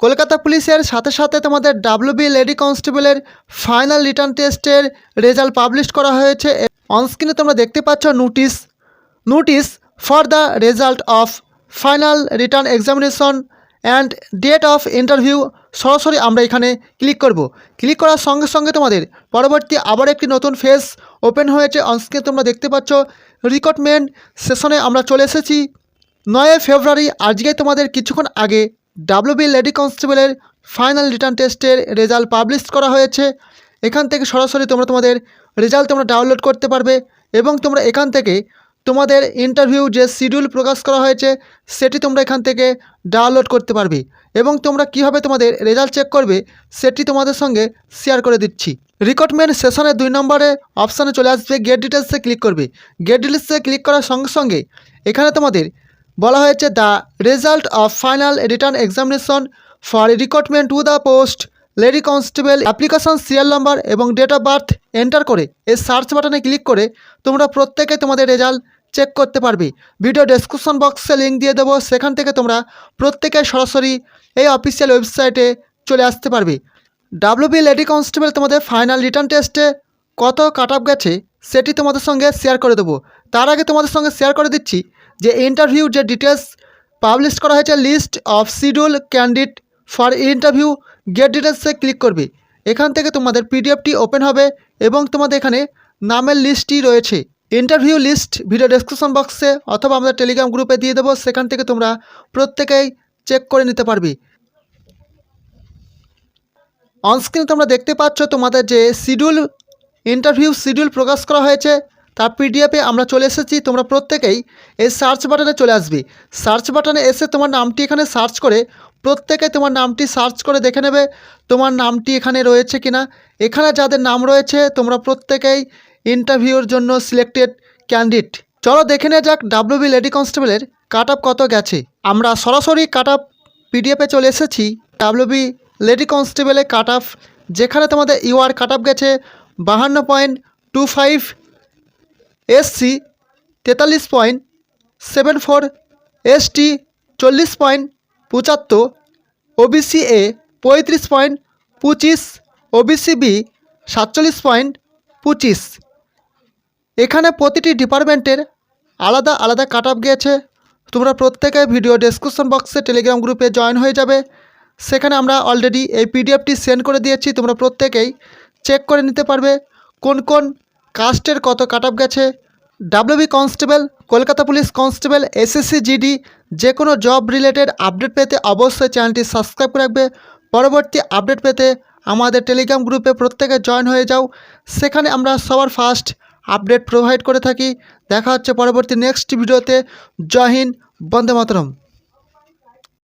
কলকাতা পুলিশের সাথে সাথে তোমাদের ডাব্লিউবি লেডি কনস্টেবলের ফাইনাল রিটার্ন টেস্টের রেজাল্ট পাবলিশ করা হয়েছে। অনস্ক্রিনে তোমরা দেখতে পাচ্ছ notice. Notice for the result of final written examination and date of interview সরাসরি আমরা এখানে ক্লিক করব। ক্লিক করার সঙ্গে সঙ্গে তোমাদের পরবর্তী আবার একটি নতুন ফেস ওপেন হয়েছে। অনস্ক্রিনে তোমরা দেখতে পাচ্ছ রিক্রুটমেন্ট সেশনে আমরা চলে এসেছি। নয় ফেব্রুয়ারি আজকে তোমাদের কিছুক্ষণ আগে ডাব্লিউবি লেডি কনস্টেবলের ফাইনাল রিটার্ন টেস্টের রেজাল্ট পাবলিশ করা হয়েছে। এখান থেকে সরাসরি তোমরা তোমাদের রেজাল্ট তোমরা ডাউনলোড করতে পারবে এবং তোমরা এখান থেকে তোমাদের ইন্টারভিউ যে শিডিউল প্রকাশ করা হয়েছে, সেটি তোমরা এখান থেকে ডাউনলোড করতে পারবে এবং তোমরা কীভাবে তোমাদের রেজাল্ট চেক করবে, সেটি তোমাদের সঙ্গে শেয়ার করে দিচ্ছি। রিক্রুটমেন্ট সেশনের দুই নম্বরে অপশানে চলে আসবে, গেট ডিটেলসে ক্লিক করবে। গেট ডিটেলসে ক্লিক করার সঙ্গে সঙ্গে এখানে তোমাদের বলা হয়েছে, the result of final written examination for recruitment to the post lady constable application serial number এবং ডেট অফ বার্থ এন্টার করে। এই সার্চ বাটনে ক্লিক করে তোমরা প্রত্যেকে তোমাদের রেজাল্ট চেক করতে পারবে। ভিডিও ডেসক্রিপশন বক্সে লিঙ্ক দিয়ে দেবো। সেখান থেকে তোমরা প্রত্যেকে সরাসরি এই অফিসিয়াল ওয়েবসাইটে চলে আসতে পারবে। ডাব্লিউবি লেডি কনস্টেবল তোমাদের ফাইনাল রিটার্ন টেস্টে কত কাট আপ গেছে সেটি তোমাদের সঙ্গে শেয়ার করে দেবো। তার আগে তোমাদের সঙ্গে শেয়ার করে দিচ্ছি যে ইন্টারভিউ যে ডিটেলস পাবলিশ করা হয়েছে list of schedule candidate for interview get ডিটেলসে ক্লিক করবে। এখান থেকে তোমাদের পিডিএফটি ওপেন হবে এবং তোমাদের এখানে নামের লিস্টটি রয়েছে। ইন্টারভিউ লিস্ট ভিডিও ডেসক্রিপশন বক্সে অথবা আমাদের টেলিগ্রাম গ্রুপে দিয়ে দেবো। সেখান থেকে তোমরা প্রত্যেকেই চেক করে নিতে পারবে। অনস্ক্রিনে তোমরা দেখতে পাচ্ছ তোমাদের যে শিডিউল ইন্টারভিউ শিডিউল প্রকাশ করা হয়েছে। তার পিডিএফে আমরা চলে এসেছি। তোমরা প্রত্যেকেই এই সার্চ বাটনে চলে আসবে। সার্চ বাটনে এসে তোমার নামটি এখানে সার্চ করে প্রত্যেকে তোমার নামটি সার্চ করে দেখে নেবে তোমার নামটি এখানে রয়েছে কিনা। এখানে যাদের নাম রয়েছে, তোমরা প্রত্যেকেই ইন্টারভিউর জন্য সিলেক্টেড ক্যান্ডিডেট। চলো দেখে নেওয়া যাক ডাব্লিউবি লেডি কনস্টেবলের কাট কত গেছে। আমরা সরাসরি কাট আপ পিডিএফে চলে এসেছি। ডাব্লিউবি লেডি কনস্টেবলে কাট যেখানে তোমাদের ইউআর কাট গেছে। বাহান্ন পয়েন্ট টু ফাইভ এসসি তেতাল্লিশ পয়েন্ট সেভেন ফোর এসটি চল্লিশ পয়েন্ট পঁচাত্তর ওবিসি এ পঁয়ত্রিশ পয়েন্ট পঁচিশ ওবিসি বি সাতচল্লিশ পয়েন্ট পঁচিশ। এখানে প্রতিটি ডিপার্টমেন্টের আলাদা আলাদা কাট অফ গিয়েছে। তোমরা প্রত্যেকে ভিডিও ডেসক্রিপশন বক্সে টেলিগ্রাম গ্রুপে জয়েন হয়ে যাবে। সেখানে আমরা অলরেডি এই পিডিএফটি সেন্ড করে দিয়েছি। তোমরা প্রত্যেকেই চেক করে নিতে পারবে কোন কোন কাস্টের কত কাট অফ গেছে। WB constable Kolkata police constable SSC GD যে কোনো জব রিলেটেড আপডেট পেতে অবশ্যই চ্যানেলটি সাবস্ক্রাইব করে রাখবে। পরবর্তী আপডেট পেতে আমাদের টেলিগ্রাম গ্রুপে প্রত্যেকে জয়েন হয়ে যাও। সেখানে আমরা সবার ফার্স্ট আপডেট প্রোভাইড করে থাকি। দেখা হচ্ছে পরবর্তী নেক্সট ভিডিওতে জয় হিন্দ, বন্দে মাতরম।